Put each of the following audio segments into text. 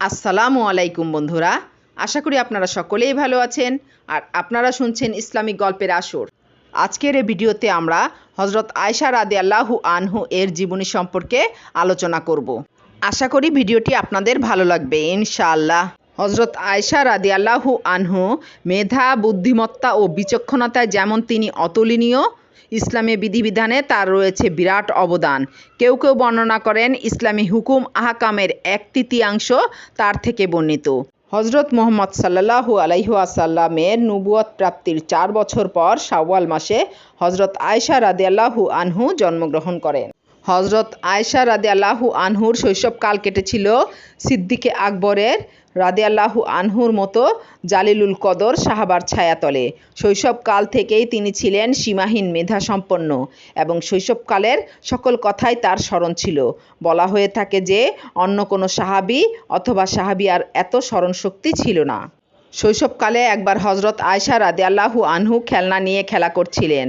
আসসালামু আলাইকুম বন্ধুরা। আশা করি আপনারা সকলেই ভালো আছেন আর আপনারা শুনছেন ইসলামিক গল্পের আসর। আজকের এই ভিডিওতে আমরা হজরত আয়সা রাদে আল্লাহু আনহু এর জীবনী সম্পর্কে আলোচনা করব। আশা করি ভিডিওটি আপনাদের ভালো লাগবে, ইনশাআল্লাহ। হজরত আয়সা রাদি আল্লাহু আনহু মেধা, বুদ্ধিমত্তা ও বিচক্ষণতায় যেমন তিনি অতুলনীয় ইসলামী বিধিবিধানে তার রয়েছে বিরাট অবদান। কেউ কেউ বর্ণনা করেন, ইসলামী হুকুম আহাকামের এক তৃতীয়াংশ তার থেকে বর্ণিত। হজরত মোহাম্মদ সাল্লাহু আলাইহাসাল্লামের নুবুয়ত প্রাপ্তির চার বছর পর শাওয়াল মাসে হজরত আয়সা রাদিয়াল্লাহু আনহু জন্মগ্রহণ করেন। হজরত আয়সা রাদে আল্লাহু আনহুর শৈশবকাল কেটেছিল সিদ্দিকে আকবরের রাদে আল্লাহু আনহুর মতো জালিলুল কদর সাহাবার ছায়াতলে। শৈশবকাল থেকেই তিনি ছিলেন সীমাহীন মেধা সম্পন্ন এবং শৈশবকালের সকল কথাই তার স্মরণ ছিল। বলা হয়ে থাকে যে, অন্য কোনো সাহাবি অথবা সাহাবিয়ার এত স্মরণশক্তি ছিল না। শৈশবকালে একবার হজরত আয়সা রাদে আল্লাহু আনহু খেলনা নিয়ে খেলা করছিলেন।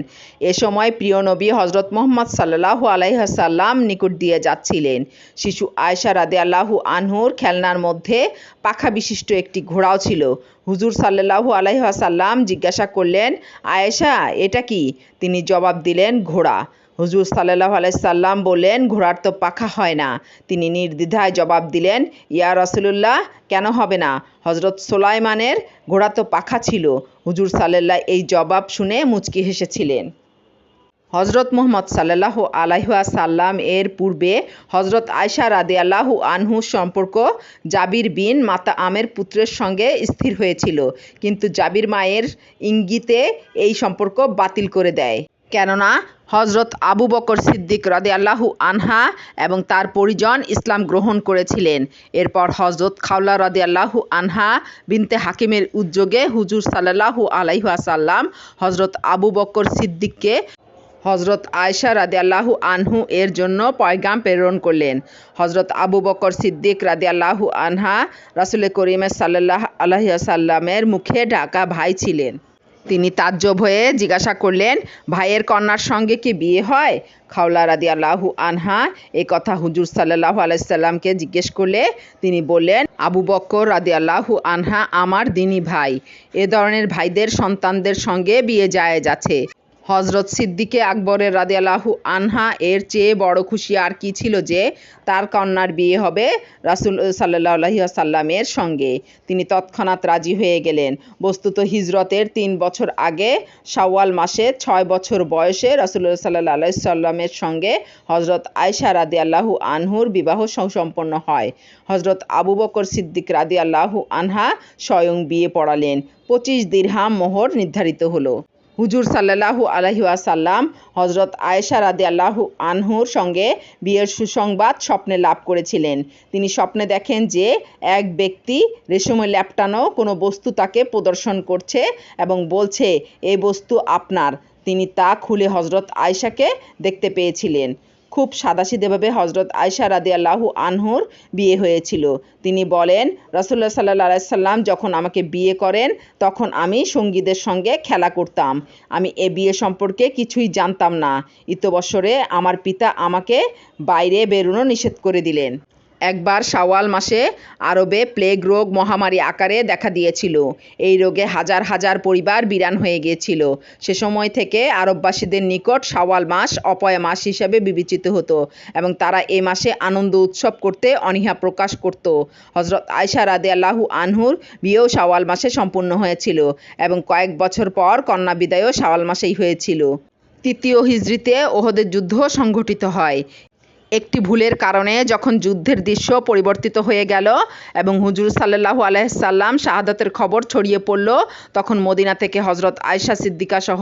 এ সময় প্রিয় নবী হজরত মোহাম্মদ সাল্লাহু আলাইহাসাল্লাম নিকট দিয়ে যাচ্ছিলেন। শিশু আয়সা রাদে আল্লাহু আনহুর খেলনার মধ্যে পাখা বিশিষ্ট একটি ঘোড়াও ছিল। হুজুর সাল্লাহু আলাইহাসাল্লাম জিজ্ঞাসা করলেন, আয়েশা, এটা কি? তিনি জবাব দিলেন, ঘোড়া। হুজুর সাল্লাহ আলাইসাল্লাম বললেন, ঘোড়ার তো পাখা হয় না। তিনি নির্দ্বিধায় জবাব দিলেন, ইয়া রসুল্লাহ কেন হবে না? হজরত সোলাইমানের ঘোড়া তো পাখা ছিল। হুজুর সাল্লাহ এই জবাব শুনে মুচকি হেসেছিলেন। হজরত মোহাম্মদ সাল্লাহ আলাইহা সাল্লাম এর পূর্বে হজরত আয়সা রাদে আল্লাহু আনহু সম্পর্ক জাবির বিন মাতা আমের পুত্রের সঙ্গে স্থির হয়েছিল, কিন্তু জাবির মায়ের ইঙ্গিতে এই সম্পর্ক বাতিল করে দেয়। কেননা হজরত আবু বকর সিদ্দিক রদে আল্লাহু আনহা এবং তার পরিজন ইসলাম গ্রহণ করেছিলেন। এরপর হজরত খাওলা রদে আল্লাহু আনহা বিনতে হাকিমের উদ্যোগে হুজুর সাল্লাহু আলাইহাসাল্লাম হজরত আবু বকর সিদ্দিককে হজরত আয়সা রাদে আল্লাহু আনহু এর জন্য পয়গাম প্রেরণ করলেন। হজরত আবু বকর সিদ্দিক রাদে আল্লাহু আনহা রাসুল করিমের সাল্লাহ আলহিয়াসাল্লামের মুখে ঢাকা ভাই ছিলেন। তিনি তাজ্জব হয়ে জিজ্ঞাসা করলেন, ভাইয়ের কন্যার সঙ্গে কি বিয়ে হয়? খাওলা রাদি আল্লাহু আনহা এ কথা হুজুর সাল্লাহ আলাইসাল্লামকে জিজ্ঞেস করলে, তিনি বললেন, আবু বক্কর রাদি আল্লাহু আনহা আমার দিনী ভাই। এ ধরনের ভাইদের সন্তানদের সঙ্গে বিয়ে যায় যাচ্ছে। হজরত সিদ্দিকে আকবরের রাদে আল্লাহু আনহা এর চেয়ে বড় খুশি আর কি ছিল যে, তার কন্যার বিয়ে হবে রাসুল সাল্লাহ সাল্লামের সঙ্গে। তিনি তৎক্ষণাৎ রাজি হয়ে গেলেন। বস্তুত হিজরতের তিন বছর আগে শাওয়াল মাসে ছয় বছর বয়সে রাসুল্লাহ সাল্লাহ আলাই সাল্লামের সঙ্গে হজরত আয়সা রাদি আল্লাহু আনহুর বিবাহ সুসম্পন্ন হয়। হজরত আবু বকর সিদ্দিক রাদি আল্লাহু আনহা স্বয়ং বিয়ে পড়ালেন। পঁচিশ দিরহাম মোহর নির্ধারিত হলো। হুজুর সাল্লাহু আলহিউসাল্লাম হজরত আয়েশা রাদে আল্লাহু আনহুর সঙ্গে বিয়ের সুসংবাদ স্বপ্নে লাভ করেছিলেন। তিনি স্বপ্নে দেখেন যে এক ব্যক্তি রেশমে ল্যাপটানো কোনো বস্তু তাকে প্রদর্শন করছে এবং বলছে এই বস্তু আপনার। তিনি তা খুলে হজরত আয়েশাকে দেখতে পেয়েছিলেন। খুব সাদাসিধেভাবে হজরত আয়সা রাদি আল্লাহু আনহুর বিয়ে হয়েছিল। তিনি বলেন রসুল্লাহ সাল্লাহ সাল্লাম যখন আমাকে বিয়ে করেন, তখন আমি সঙ্গীদের সঙ্গে খেলা করতাম। আমি এ বিয়ে সম্পর্কে কিছুই জানতাম না। ইতবৎসরে আমার পিতা আমাকে বাইরে বেরোনো নিষেধ করে দিলেন। একবার শাওয়াল মাসে আরবে প্লেগ রোগ মহামারী আকারে দেখা দিয়েছিল। এই রোগে হাজার হাজার পরিবার বিরান হয়ে গিয়েছিল। সে সময় থেকে আরববাসীদের নিকট শাওয়াল মাস অপয়া মাস হিসেবে বিবেচিত হতো এবং তারা এ মাসে আনন্দ উৎসব করতে অনীহা প্রকাশ করত। হজরত আয়সা রাদে আল্লাহু আনহুর বিয়েও শাওয়াল মাসে সম্পূর্ণ হয়েছিল এবং কয়েক বছর পর কন্যা বিদায়ও শাওয়াল মাসেই হয়েছিল। তৃতীয় হিজড়িতে ওহদের যুদ্ধ সংঘটিত হয়। একটি ভুলের কারণে যখন যুদ্ধের দৃশ্য পরিবর্তিত হয়ে গেল এবং হুজুর সাল্লাহু আলাইসাল্লাম শাহাদাতের খবর ছড়িয়ে পড়ল, তখন মদিনা থেকে হজরত আয়সা সিদ্দিকা সহ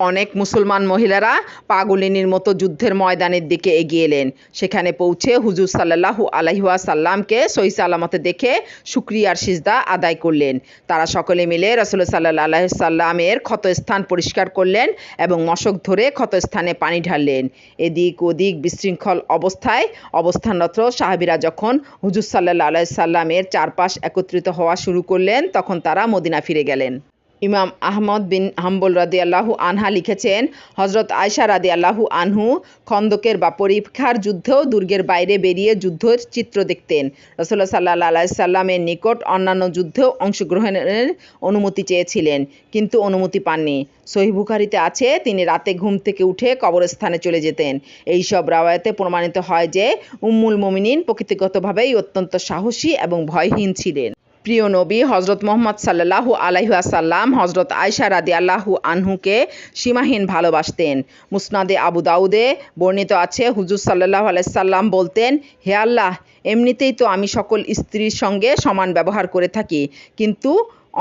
অনেক মুসলমান মহিলারা পাগুলিনীর মতো যুদ্ধের ময়দানের দিকে এগিয়ে এলেন। সেখানে পৌঁছে হুজুর সাল্লাহু আলাইহুয়া সাল্লামকে সহি সাল্লামতে দেখে শুক্রিয়ার সিজদা আদায় করলেন। তারা সকলে মিলে রসুল সাল্লাহ আলাহ সাল্লামের ক্ষতস্থান পরিষ্কার করলেন এবং মশক ধরে ক্ষতস্থানে পানি ঢাললেন। এদিক ওদিক বিশৃঙ্খল অবস্থায় অবস্থানরত সাহাবিরা যখন হুজুর সাল্লাহ আলাহ সাল্লামের চারপাশ একত্রিত হওয়া শুরু করলেন, তখন তারা মদিনা ফিরে গেলেন। ইমাম আহমদ বিন হাম্বল রাদি আল্লাহু আনহা লিখেছেন হজরত আয়সা রাদি আল্লাহু আনহু খন্দকের বা পরীক্ষার যুদ্ধেও দুর্গের বাইরে বেরিয়ে যুদ্ধের চিত্র দেখতেন। রসল্লা সাল্লাহ সাল্লামের নিকট অন্যান্য যুদ্ধেও অংশগ্রহণের অনুমতি চেয়েছিলেন, কিন্তু অনুমতি পাননি। সহি বুখারিতে আছে, তিনি রাতে ঘুম থেকে উঠে কবরস্থানে চলে যেতেন। এই সব রাওয়ায়তে প্রমাণিত হয় যে উম্মুল মোমিনিন প্রকৃতিগতভাবেই অত্যন্ত সাহসী এবং ভয়হীন ছিলেন। প্রিয় নবী হজরত মোহাম্মদ সাল্লাহু আলাইহাসাল্লাম হজরত আয়সা রাদি আল্লাহু আনহুকে সীমাহীন ভালোবাসতেন। মুসনাদে আবু দাউদে বর্ণিত আছে, হুজুর সাল্লাহ আলাইসাল্লাম বলতেন, হে আল্লাহ, এমনিতেই তো আমি সকল স্ত্রীর সঙ্গে সমান ব্যবহার করে থাকি, কিন্তু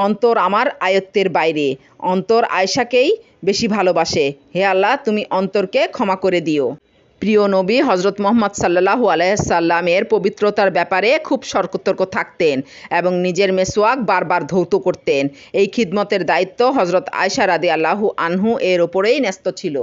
অন্তর আমার আয়ত্তের বাইরে। অন্তর আয়সাকেই বেশি ভালোবাসে। হে আল্লাহ, তুমি অন্তরকে ক্ষমা করে দিও। প্রিয় নবী হজরত মোহাম্মদ সাল্লাহু আলাইসাল্লামের পবিত্রতার ব্যাপারে খুব সর্কতর্ক থাকতেন এবং নিজের মেসোয়াক বারবার ধৌত করতেন। এই খিদমতের দায়িত্ব হজরত আয়সা রাদি আল্লাহু আনহু এর ওপরেই ন্যস্ত ছিল।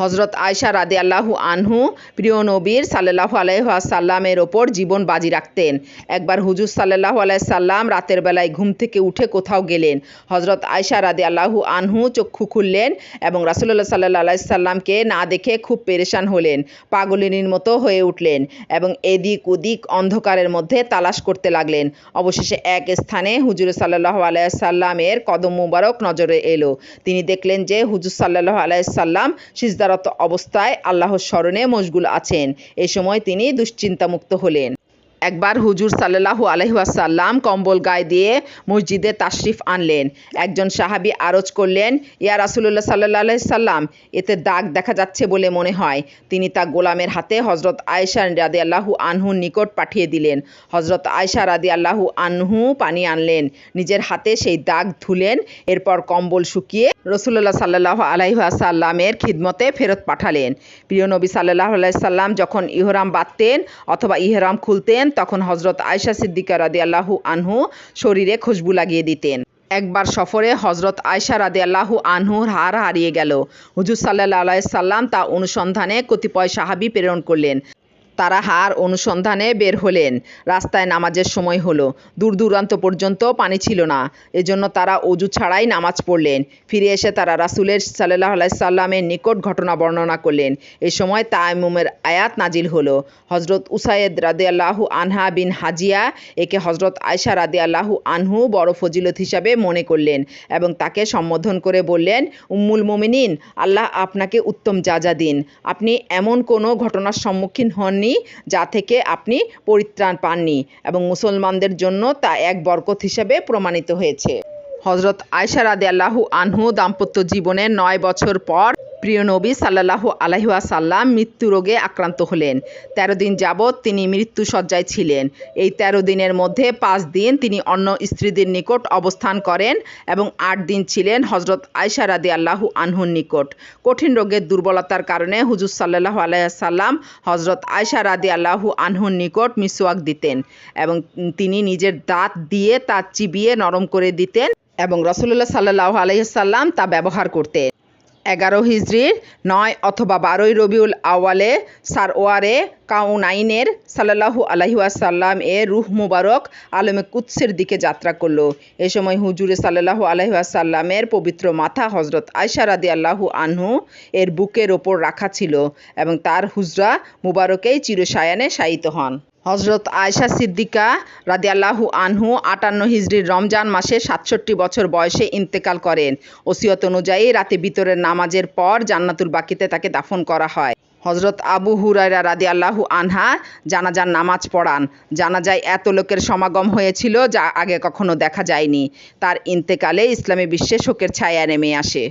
হজরত আয়সা রাদে আল্লাহু আনহু প্রিয় নবীর সাল্লাহু আলাইসাল্লামের ওপর জীবন বাজি রাখতেন। একবার হুজুর সাল্লাহু আলাইসাল্লাম রাতের বেলায় ঘুম থেকে উঠে কোথাও গেলেন। হজরত আয়সা রাদে আল্লাহু আনহু চক্ষু খুললেন এবং রাসুল্লাহ সাল্লাহ আলাইসাল্লামকে না দেখে খুব পেরেশান হলেন, পাগলিনীর মতো হয়ে উঠলেন এবং এদিক ওদিক অন্ধকারের মধ্যে তালাশ করতে লাগলেন। অবশেষে এক স্থানে হুজুর সাল্লাহ আলাইসাল্লামের কদম মুবারক নজরে এলো। তিনি দেখলেন যে হুজুর সাল্লাহ আলাইসাল্লাম সিজদার সিজদারত অবস্থায় আল্লাহর স্মরণে মশগুল আছেন। এ সময় তিনি দুশ্চিন্তামুক্ত হলেন। একবার হুজুর সাল্লাহু আলহিহাসাল্লাম কম্বল গায়ে দিয়ে মসজিদে তাশরিফ আনলেন। একজন সাহাবি আরজ করলেন, ইয়া রাসুল্লাহ সাল্লাহ আলহিসাল্লাম এতে দাগ দেখা যাচ্ছে বলে মনে হয়। তিনি তা গোলামের হাতে হজরত আয়সা রাদি আল্লাহু আনহুর নিকট পাঠিয়ে দিলেন। হজরত আয়সা রাদি আল্লাহু আনহু পানি আনলেন। নিজের হাতে সেই দাগ ধুলেন। এরপর কম্বল শুকিয়ে রসুল্লাহ সাল্লাহ আলাইসাল্লামের খিদমতে ফেরত পাঠালেন। প্রিয় নবী সাল্লাহ আলাইসাল্লাম যখন ইহরাম বাঁধতেন অথবা ইহরাম খুলতেন, তখন হজরত আয়সা সিদ্দিকা রাদি আল্লাহু আনহু শরীরে খুশবু লাগিয়ে দিতেন। একবার সফরে হজরত আয়সা রাদে আল্লাহু আনহুর হার হারিয়ে গেল। হুজুর সাল্লাহ আলাইসাল্লাম তা অনুসন্ধানে কতিপয় সাহাবি প্রেরণ করলেন। তারা হার অনুসন্ধানে বের হলেন। রাস্তায় নামাজের সময় হলো। দূর দূরান্ত পর্যন্ত পানি ছিল না। এজন্য তারা অজু ছাড়াই নামাজ পড়লেন। ফিরে এসে তারা রাসুলের সাল্লাহ সাল্লামের নিকট ঘটনা বর্ণনা করলেন। এ সময় তাইমুমের আয়াত নাজিল হলো। হজরত উসাইদ রাদে আল্লাহু আনহা বিন হাজিয়া একে হজরত আয়সা রাদে আল্লাহু আনহু বড় ফজিলত হিসাবে মনে করলেন এবং তাকে সম্বোধন করে বললেন, উম্মুল মোমিনিন, আল্লাহ আপনাকে উত্তম যাজা দিন। আপনি এমন কোনো ঘটনার সম্মুখীন হননি যা থেকে আপনি পরিত্রাণ পাননি এবং মুসলমানদের জন্য তা এক বরকত হিসেবে প্রমাণিত হয়েছে। হজরত আয়সা রাদে আল্লাহু আনহু দাম্পত্য জীবনের নয় বছর পর প্রিয় নবী সাল্লাহু আলহিহাসাল্লাম মৃত্যু রোগে আক্রান্ত হলেন। তেরো দিন যাবৎ তিনি মৃত্যু সজ্জায় ছিলেন। এই তেরো দিনের মধ্যে পাঁচ দিন তিনি অন্য স্ত্রীদের নিকট অবস্থান করেন এবং আট দিন ছিলেন হজরত আয়সা রাদি আল্লাহু আনহুর নিকট। কঠিন রোগের দুর্বলতার কারণে হুজুর সাল্লাহু আলাইসাল্লাম হজরত আয়সা রাদি আল্লাহু আনহুর নিকট মিসওয়াক দিতেন এবং তিনি নিজের দাঁত দিয়ে তা চিবিয়ে নরম করে দিতেন এবং রসুল্লাহ সাল্লাহ আলহিসাল্লাম তা ব্যবহার করতেন। এগারো হিজড়ির নয় অথবা বারোই রবিউল আওয়ালে সারওয়ারে কাউনাইনের সাল্লাহু আলহিউসাল্লাম এ রুহ মুবারক আলমে কুৎসের দিকে যাত্রা করল। এ সময় হুজুরে সাল্লাহু আলহিউসাল্লামের পবিত্র মাথা হজরত আয়সা রাদি আল্লাহু আনহু এর বুকের ওপর রাখা ছিল এবং তার হুজরা মুবারকেই চিরসায়ানে শায়িত হন। হজরত আয়সা সিদ্দিকা রাদিয়াল্লাহু আনহু আটান্ন হিজড়ির রমজান মাসে সাতষট্টি বছর বয়সে ইন্তেকাল করেন। ওসিয়ত অনুযায়ী রাতে বিতরের নামাজের পর জান্নাতুল বাকিতে তাকে দাফন করা হয়। হজরত আবু হুরাইরা রাদি আল্লাহু আনহা জানাজার নামাজ পড়ান। জানাজায় এত লোকের সমাগম হয়েছিল যা আগে কখনো দেখা যায়নি। তার ইন্তেকালে ইসলামী বিশ্বে শোকের ছায়া নেমে আসে।